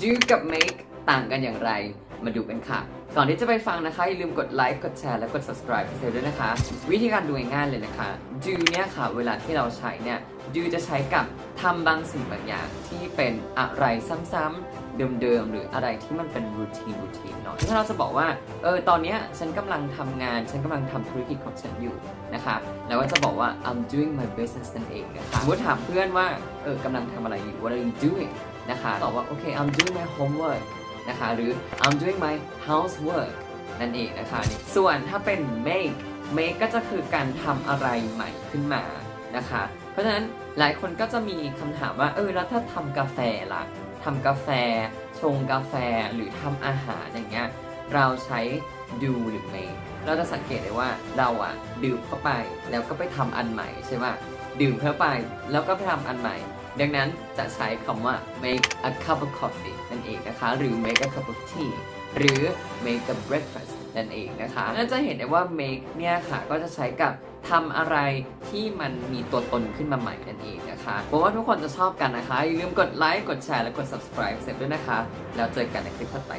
do กับ make ต่างกันอย่างไร มาดูกันค่ะ ก่อนที่จะไปฟังนะคะ อย่าลืมกดไลค์กดแชร์และกด subscribe พิเศษด้วยนะคะ วิธีการดูง่ายๆเลยนะคะ do เนี่ยค่ะ เวลาที่เราใช้เนี่ย do จะใช้กับทำบางสิ่งบางอย่างที่เป็นอะไรซ้ำๆเดิมๆ หรืออะไรที่มันเป็น routine routine เนาะถ้าเราจะบอกว่า เออ ตอนเนี้ยฉันกำลังทำงาน ฉันกำลังทำธุรกิจของฉันอยู่นะคะ แล้วก็จะบอกว่า I'm doing my business นั่นเองนะคะสมมติถามเพื่อนว่า เออกำลังทำอะไรอยู่ What are you doing นะคะตอบว่า โอเค I'm doing my homework นะคะหรือ I'm doing my housework นั่นเองนะคะ ส่วนถ้าเป็น make make ก็จะคือการทำอะไรใหม่ขึ้นมานะคะ เพราะฉะนั้นหลายคนก็จะมีคำถามว่า เออ แล้วถ้าทำกาแฟล่ะทำกาแฟ ชงกาแฟหรือทำอาหารอย่างเงี้ยเราใช้ do หรือ make เราจะสังเกตได้ว่าเราอะดื่มเข้าไปแล้วก็ไปทำอันใหม่ใช่ไหมดื่มเข้าไปแล้วก็ไปทำอันใหม่ ดังนั้นจะใช้คำว่า make a cup of coffee นั่นเองนะคะ หรือ make a cup of tea หรือ make a breakfast นั่นเองนะคะน่าจะเห็นได้ว่า make เนี่ยค่ะ ก็จะใช้กับทำอะไรที่มันมีตัวตนขึ้นมาใหม่นั่นเองนะคะผมว่าทุกคนจะชอบกันนะคะ อย่าลืมกดไลค์ กดแชร์ และกด subscribe เสร็จด้วยนะคะ แล้วเจอกันในคลิปถัดไป